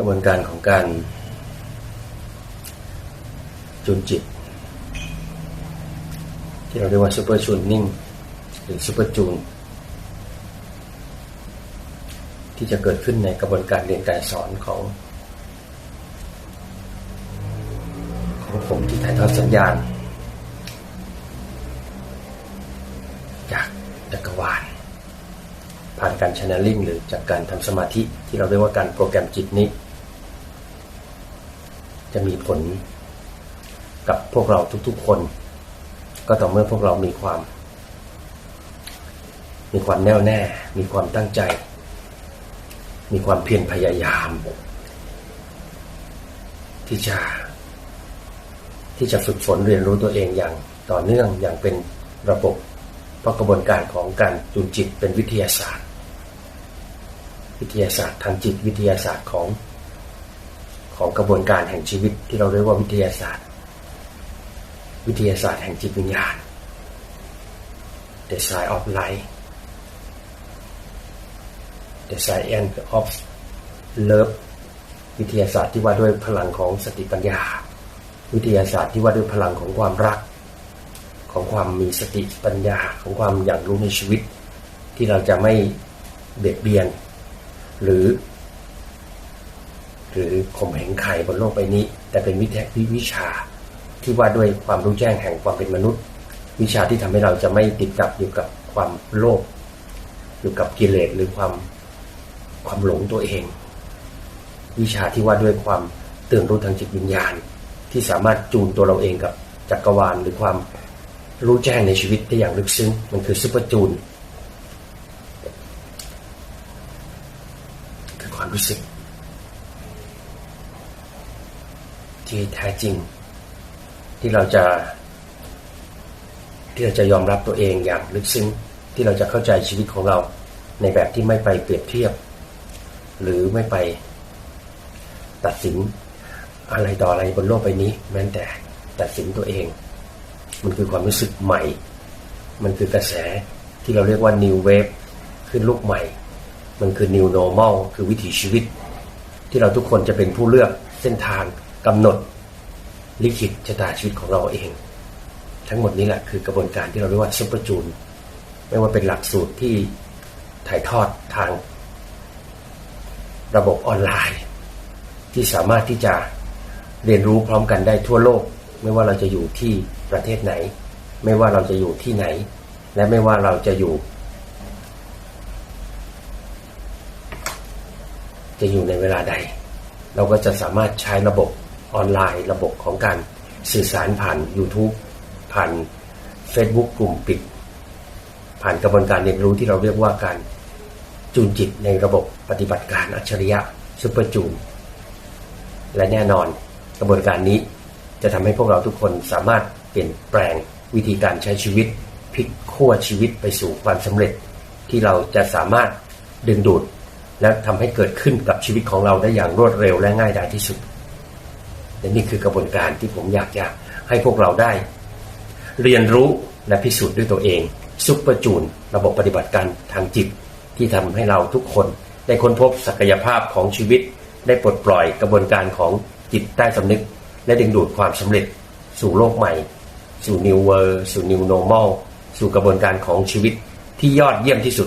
กระบวนการของการจูนจิต ที่เราเรียกว่าซูเปอร์จูนนิ่งหรือซูเปอร์จูนที่จะเกิดขึ้นในกระบวนการเรียนการสอนของของผมที่ถ่ายทอดสัญญาณ จากจักรวาลผ่านการช n น e ลิงหรือจากการทำสมาธิที่เราเรียกว่าการโปรแกรมจิตนี้ จะมีผลกับพวกเราทุกๆคน ก็ต่อเมื่อพวกเรามีความ มีความแน่วแน่ มีความตั้งใจ มีความเพียรพยายาม ที่จะ ที่จะฝึกฝนเรียนรู้ตัวเองอย่างต่อเนื่องอย่างเป็นระบบเพราะกระบวนการของการจูนจิตเป็นวิทยาศาสตร์ วิทยาศาสตร์ทางจิตวิทยาศาสตร์ของ ของกระบวนการแห่งชีวิตที่เราเรียกว่าวิทยาศาสตร์ วิทยาศาสตร์แห่งจิตวิญญาณ The Science of Life The Science of Love วิทยาศาสตร์ที่ว่าด้วยพลังของสติปัญญา วิทยาศาสตร์ที่ว่าด้วยพลังของความรัก ของความมีสติปัญญาของความอย่างรู้ในชีวิต ที่เราจะไม่เบียดเบียน หรือ หรือข่มเหงใครบนโลกใบนี้ แต่เป็นวิทยาวิชา ที่ว่าด้วยความรู้แจ้งแห่งความเป็นมนุษย์ วิชาที่ทำให้เราจะไม่ติดกับอยู่กับความโลภอยู่กับกิเลสหรือความความหลงตัวเอง วิชาที่ว่าด้วยความตื่นรู้ทางจิตวิญญาณ ที่สามารถจูนตัวเราเองกับจักรวาลหรือความรู้แจ้งในชีวิตได้อย่างลึกซึ้งมันคือซุปเปอร์จูนคือความรู้สึก ที่แท้จริง ที่เราจะที่เราจะยอมรับตัวเองอย่างลึกซึ้งที่เราจะเข้าใจชีวิตของเราในแบบที่ไม่ไปเปรียบเทียบ หรือไม่ไปตัดสินอะไรต่ออะไรบนโลกใบนี้ แม้แต่ตัดสินตัวเอง มันคือความรู้สึกใหม่ มันคือกระแสที่เราเรียกว่า new wave ขึ้นลูกใหม่ มันคือ new normal คือวิถีชีวิต ที่เราทุกคนจะเป็นผู้เลือกเส้นทาง กำหนดลิขิตชะตาชีวิตของเราเอง ทั้งหมดนี้แหละคือกระบวนการที่เราเรียกว่าซุปเปอร์จูน ไม่ว่าเป็นหลักสูตรที่ถ่ายทอดทาง ระบบออนไลน์ ที่สามารถที่จะเรียนรู้พร้อมกันได้ทั่วโลก ไม่ว่าเราจะอยู่ที่ประเทศไหน ไม่ว่าเราจะอยู่ที่ไหน และไม่ว่าเราจะอยู่ จะอยู่ในเวลาใด เราก็จะสามารถใช้ระบบ ออนไลน์ระบบของการสื่อสารผ่าน YouTube ผ่าน Facebook กลุ่มปิด ผ่านกระบวนการเรียนรู้ที่เราเรียกว่าการจูนจิตในระบบปฏิบัติการอัจฉริยะซุปเปอร์จูนและแน่นอนกระบวนการนี้จะทำให้พวกเราทุกคนสามารถเปลี่ยนแปลงวิธีการใช้ชีวิตพลิกขั้วชีวิตไปสู่ความสำเร็จ ที่เราจะสามารถดึงดูด และทำให้เกิดขึ้นกับชีวิตของเราได้อย่างรวดเร็วและง่ายดายที่สุด และนี่คือกระบวนการที่ผมอยากจะให้พวกเราได้ เรียนรู้และพิสูจน์ด้วยตัวเอง ซุปเปอร์จูน ระบบปฏิบัติการทางจิต ที่ทำให้เราทุกคนได้ค้นพบศักยภาพของชีวิต ได้ปลดปล่อยกระบวนการของจิตใต้สำนึก และดึงดูดความสำเร็จ สู่โลกใหม่ สู่ New World สู่ New Normal สู่กระบวนการของชีวิตที่ยอดเยี่ยมที่สุด